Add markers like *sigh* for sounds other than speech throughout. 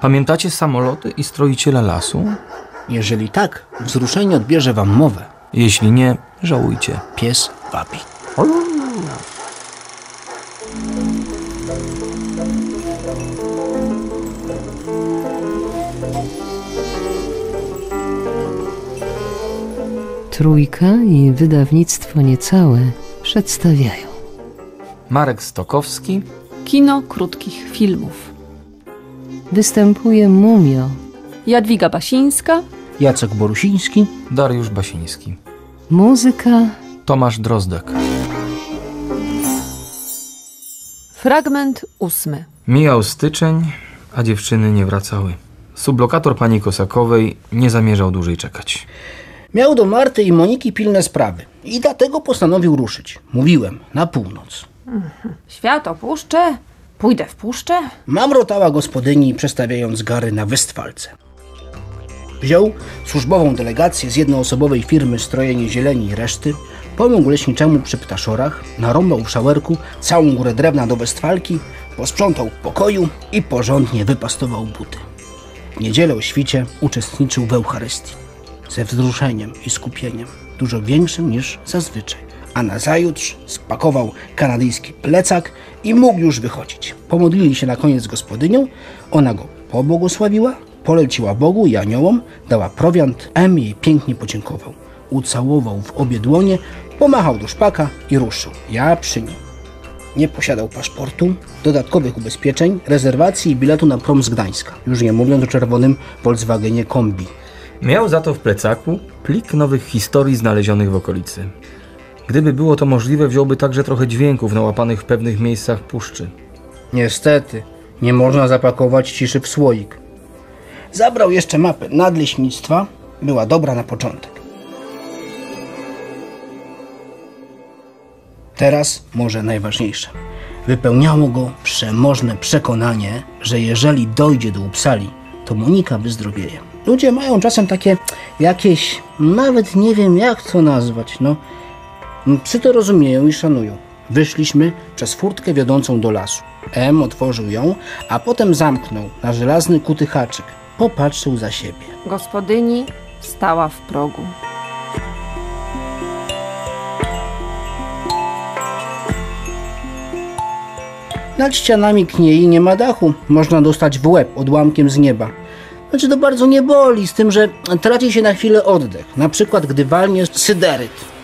Pamiętacie samoloty i stroiciela lasu? Jeżeli tak, wzruszenie odbierze wam mowę. Jeśli nie, żałujcie. Pies wabi. Trójka i wydawnictwo niecałe przedstawiają. Marek Stokowski, Kino krótkich filmów. Występuje Mumio, Jadwiga Basińska, Jacek Borusiński. Dariusz Basiński, muzyka Tomasz Drozdek. fragment ósmy. Mijał styczeń, a dziewczyny nie wracały. Sublokator pani Kosakowej nie zamierzał dłużej czekać. Miał do Marty i Moniki pilne sprawy i dlatego postanowił ruszyć. Mówiłem, na północ. Świat opuszczę, pójdę w puszczę. Mamrotała gospodyni, przestawiając gary na Westfalce. Wziął służbową delegację z jednoosobowej firmy Strojenie Zieleni i reszty, pomógł leśniczemu przy ptaszorach, narąbał w szałerku całą górę drewna do Westfalki, posprzątał pokoju i porządnie wypastował buty. W niedzielę o świcie uczestniczył w Eucharystii. Ze wzruszeniem i skupieniem, dużo większym niż zazwyczaj. A nazajutrz spakował kanadyjski plecak i mógł już wychodzić. Pomodlili się na koniec z gospodynią, ona go pobłogosławiła, poleciła Bogu i aniołom, dała prowiant, M jej pięknie podziękował. Ucałował w obie dłonie, pomachał do szpaka i ruszył. Ja przy nim. Nie posiadał paszportu, dodatkowych ubezpieczeń, rezerwacji i biletu na prom z Gdańska. Już nie mówiąc o czerwonym Volkswagenie kombi. Miał za to w plecaku plik nowych historii znalezionych w okolicy. Gdyby było to możliwe, wziąłby także trochę dźwięków nałapanych w pewnych miejscach puszczy. Niestety, nie można zapakować ciszy w słoik. Zabrał jeszcze mapę nadleśnictwa, była dobra na początek. Teraz może najważniejsze. Wypełniało go przemożne przekonanie, że jeżeli dojdzie do Upsali, to Monika wyzdrowieje. Ludzie mają czasem takie jakieś, nawet nie wiem jak to nazwać, no. Psy to rozumieją i szanują. Wyszliśmy przez furtkę wiodącą do lasu. M otworzył ją, a potem zamknął na żelazny kuty haczyk. Popatrzył za siebie. Gospodyni stała w progu. Nad ścianami kniei nie ma dachu. Można dostać w łeb odłamkiem z nieba. Znaczy to bardzo nie boli, z tym, że traci się na chwilę oddech. Na przykład, gdy walnie syderyt.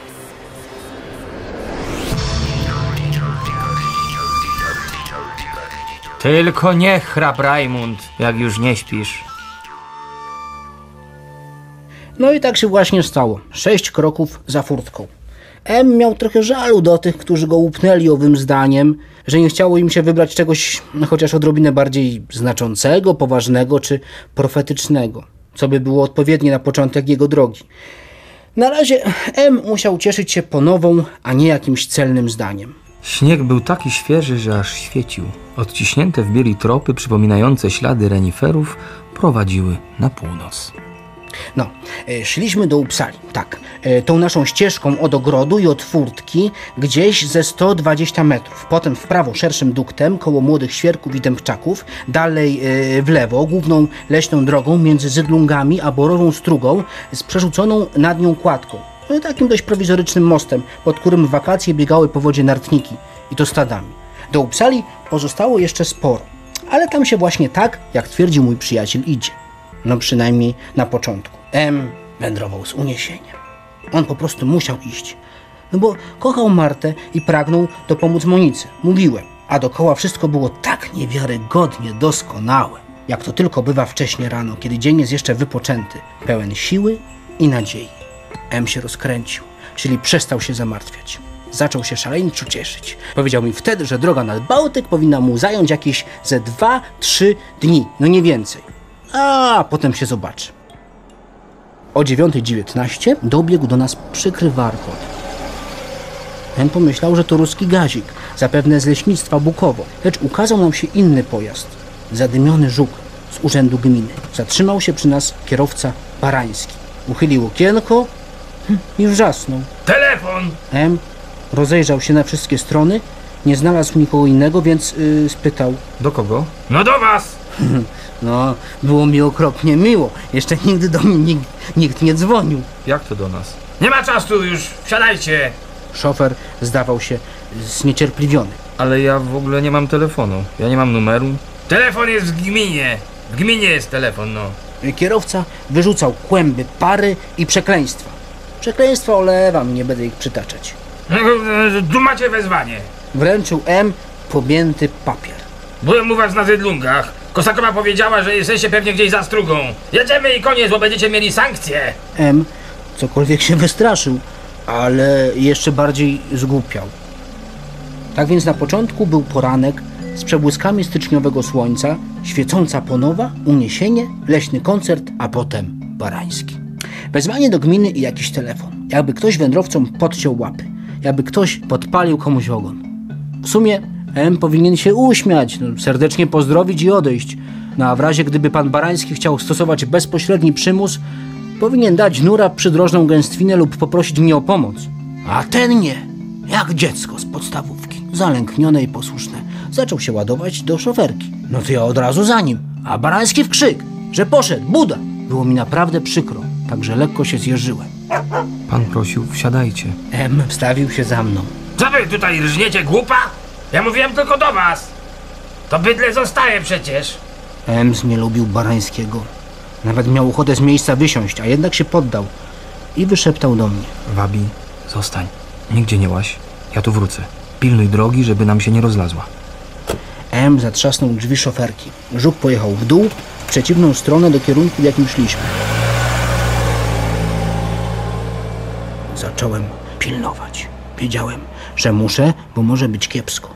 Tylko nie chrap, Rajmund, jak już nie śpisz. No i tak się właśnie stało. Sześć kroków za furtką. M miał trochę żalu do tych, którzy go upnęli owym zdaniem, że nie chciało im się wybrać czegoś no, chociaż odrobinę bardziej znaczącego, poważnego czy profetycznego, co by było odpowiednie na początek jego drogi. Na razie M musiał cieszyć się ponową, a nie jakimś celnym zdaniem. Śnieg był taki świeży, że aż świecił. Odciśnięte w bieli tropy przypominające ślady reniferów prowadziły na północ. No, e, szliśmy do Upsali, tak. E, Tą naszą ścieżką od ogrodu i od furtki gdzieś ze 120 metrów. Potem w prawo szerszym duktem koło młodych świerków i dębczaków. Dalej e, w lewo główną leśną drogą między Zydlungami a Borową Strugą z przerzuconą nad nią kładką. No, takim dość prowizorycznym mostem, pod którym w wakacje biegały po wodzie nartniki i to stadami. Do Upsali pozostało jeszcze sporo, ale tam się właśnie tak, jak twierdził mój przyjaciel, idzie. No przynajmniej na początku. M wędrował z uniesieniem. On po prostu musiał iść. No bo kochał Martę i pragnął dopomóc Monice. Mówiłem. A dokoła wszystko było tak niewiarygodnie doskonałe. Jak to tylko bywa wcześnie rano, kiedy dzień jest jeszcze wypoczęty, pełen siły i nadziei. M się rozkręcił, czyli przestał się zamartwiać. Zaczął się szaleńczo cieszyć. Powiedział mi wtedy, że droga nad Bałtyk powinna mu zająć jakieś ze dwa, trzy dni, no nie więcej. A potem się zobaczy. O 9.19 dobiegł do nas przykry warkot. Ten pomyślał, że to ruski gazik, zapewne z leśnictwa Bukowo, lecz ukazał nam się inny pojazd. Zadymiony żuk z urzędu gminy. Zatrzymał się przy nas kierowca Barański. Uchylił okienko i wrzasnął. Telefon! M rozejrzał się na wszystkie strony, nie znalazł nikogo innego, więc yy, spytał. Do kogo? No do was! *laughs* No, było mi okropnie miło. Jeszcze nigdy do mnie nikt, nikt nie dzwonił. Jak to do nas? Nie ma czasu już, wsiadajcie. Szofer zdawał się zniecierpliwiony. Ale ja w ogóle nie mam telefonu. Ja nie mam numeru. Telefon jest w gminie. W gminie jest telefon, no. Kierowca wyrzucał kłęby pary i przekleństwa. Przekleństwa olewam, nie będę ich przytaczać. Tu macie wezwanie. Wręczył M pomięty papier. Byłem u was na Zydlungach. Kosakowa powiedziała, że jesteście pewnie gdzieś za strugą. Jedziemy i koniec, bo będziecie mieli sankcje. M cokolwiek się wystraszył, ale jeszcze bardziej zgłupiał. Tak więc na początku był poranek z przebłyskami styczniowego słońca, świecąca ponowa, uniesienie, leśny koncert, a potem barański. Wezwanie do gminy i jakiś telefon. Jakby ktoś wędrowcom podciął łapy. Jakby ktoś podpalił komuś ogon. W sumie M powinien się uśmiać, no, serdecznie pozdrowić i odejść. No a w razie gdyby pan Barański chciał stosować bezpośredni przymus, powinien dać nura przydrożną gęstwinę lub poprosić mnie o pomoc. A ten nie, jak dziecko z podstawówki, zalęknione i posłuszne. Zaczął się ładować do szoferki. No to ja od razu za nim, a Barański w krzyk, że poszedł, Buda. Było mi naprawdę przykro, także lekko się zjeżyłem. Pan prosił, wsiadajcie. M wstawił się za mną. Co wy tutaj rżniecie głupa? Ja mówiłem tylko do was. To bydle zostaje przecież. Ems nie lubił Barańskiego. Nawet miał ochotę z miejsca wysiąść, a jednak się poddał i wyszeptał do mnie. Wabi, zostań. Nigdzie nie łaś. Ja tu wrócę. Pilnuj drogi, żeby nam się nie rozlazła. M zatrzasnął drzwi szoferki. Żuk pojechał w dół, w przeciwną stronę do kierunku, w jakim szliśmy. Zacząłem pilnować. Wiedziałem, że muszę, bo może być kiepsko.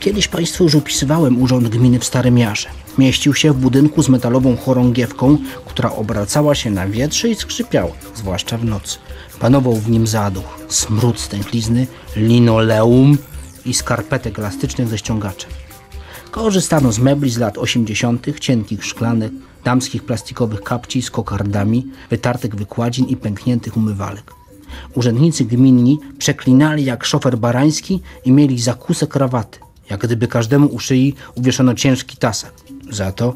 Kiedyś Państwu już opisywałem urząd gminy w Starym Jarze. Mieścił się w budynku z metalową chorągiewką, która obracała się na wietrze i skrzypiała, zwłaszcza w nocy. Panował w nim zaduch, smród stęchlizny, linoleum i skarpetek elastycznych ze ściągaczem. Korzystano z mebli z lat 80., cienkich szklanych, damskich plastikowych kapci z kokardami, wytartych wykładzin i pękniętych umywalek. Urzędnicy gminni przeklinali jak szofer barański i mieli zakuse krawaty, jak gdyby każdemu u szyi uwieszono ciężki tasak. Za to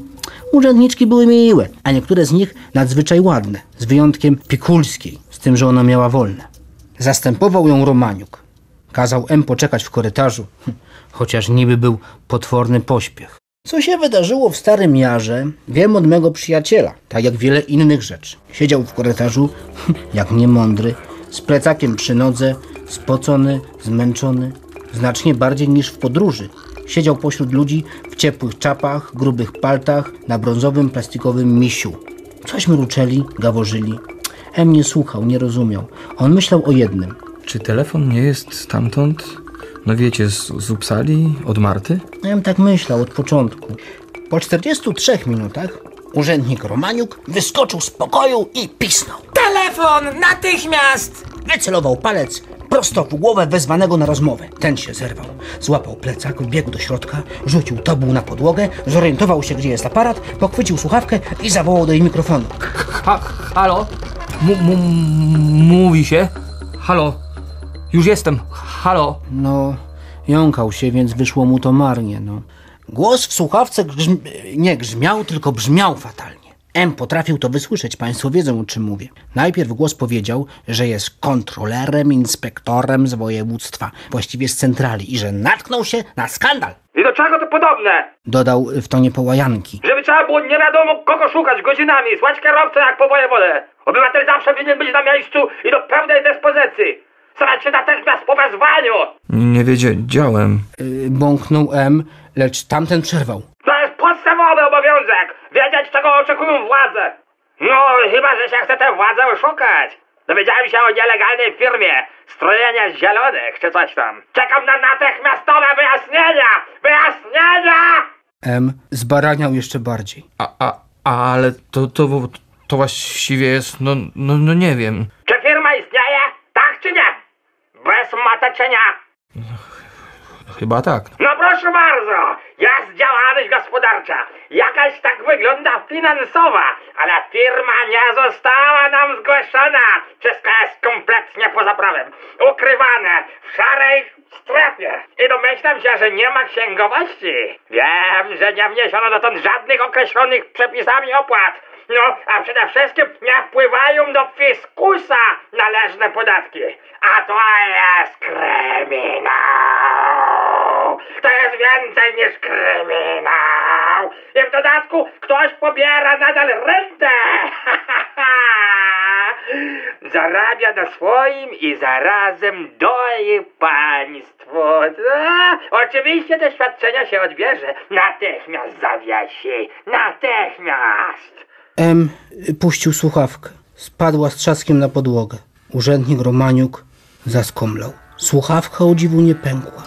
urzędniczki były miłe, a niektóre z nich nadzwyczaj ładne, z wyjątkiem Pikulskiej, z tym, że ona miała wolne. Zastępował ją Romaniuk. Kazał M poczekać w korytarzu, *laughs* chociaż niby był potworny pośpiech. Co się wydarzyło w Starym Jarze, wiem od mego przyjaciela, tak jak wiele innych rzeczy. Siedział w korytarzu, *laughs* jak niemądry, z plecakiem przy nodze, spocony, zmęczony, znacznie bardziej niż w podróży. Siedział pośród ludzi w ciepłych czapach, grubych paltach, na brązowym plastikowym misiu. Coś mruczeli, gaworzyli. M nie słuchał, nie rozumiał. On myślał o jednym. Czy telefon nie jest stamtąd? No wiecie, z, z Upsali? Od Marty? Ja bym tak myślał od początku. Po 43 minutach urzędnik Romaniuk wyskoczył z pokoju i pisnął. Telefon! Natychmiast! Wycelował palec prosto w głowę wezwanego na rozmowę. Ten się zerwał. Złapał plecak, wbiegł do środka, rzucił tobuł na podłogę, zorientował się, gdzie jest aparat, pochwycił słuchawkę i zawołał do jej mikrofonu. Ha, halo? M- m- mówi się? Halo? Już jestem. Halo? No, jąkał się, więc wyszło mu to marnie, no. Głos w słuchawce grzm... nie grzmiał, tylko brzmiał fatalnie. M potrafił to wysłyszeć, państwo wiedzą o czym mówię. Najpierw głos powiedział, że jest kontrolerem, inspektorem z województwa, właściwie z centrali i że natknął się na skandal. I do czego to podobne? Dodał w tonie połajanki. Żeby trzeba było nie wiadomo kogo szukać godzinami, słać kierowcę jak po wojewodę. Obywatel zawsze winien być na miejscu i do pełnej dyspozycji. Starać się natychmiast po wezwaniu. Nie wiedziałem. Yy, bąknął M, lecz tamten przerwał. To jest podstawowy obowiązek. Wiedzieć czego oczekują władze. No, chyba że się chce tę władzę oszukać. Dowiedziałem się o nielegalnej firmie strojenia zielonych czy coś tam. Czekam na natychmiastowe wyjaśnienia! Wyjaśnienia! M zbaraniał jeszcze bardziej. A, a, ale to, to, to właściwie jest, no, no, no nie wiem. Czy firma istnieje? Tak czy nie? Bez mateczenia. Chyba tak. No proszę bardzo, jest działalność gospodarcza. Jakaś tak wygląda finansowa, ale firma nie została nam zgłoszona. Wszystko jest kompletnie poza prawem. Ukrywane w szarej strefie. I domyślam się, że nie ma księgowości. Wiem, że nie wniesiono dotąd żadnych określonych przepisami opłat. No, a przede wszystkim nie wpływają do fiskusa należne podatki. A to jest kryminał. To jest więcej niż kryminał. I w dodatku ktoś pobiera nadal rentę. *laughs* Zarabia na swoim i zarazem doi państwo. A, *laughs* oczywiście te świadczenia się odbierze. Natychmiast zawiesi. Natychmiast. M puścił słuchawkę. Spadła z trzaskiem na podłogę. Urzędnik Romaniuk zaskomlał. Słuchawka o dziwu nie pękła.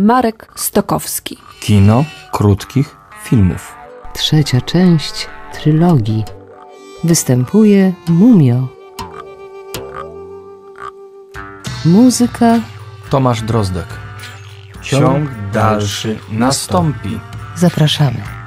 Marek Stokowski. Kino krótkich filmów. Trzecia część trylogii. Występuje Mumio. Muzyka Tomasz Drozdek. Ciąg dalszy nastąpi. zapraszamy.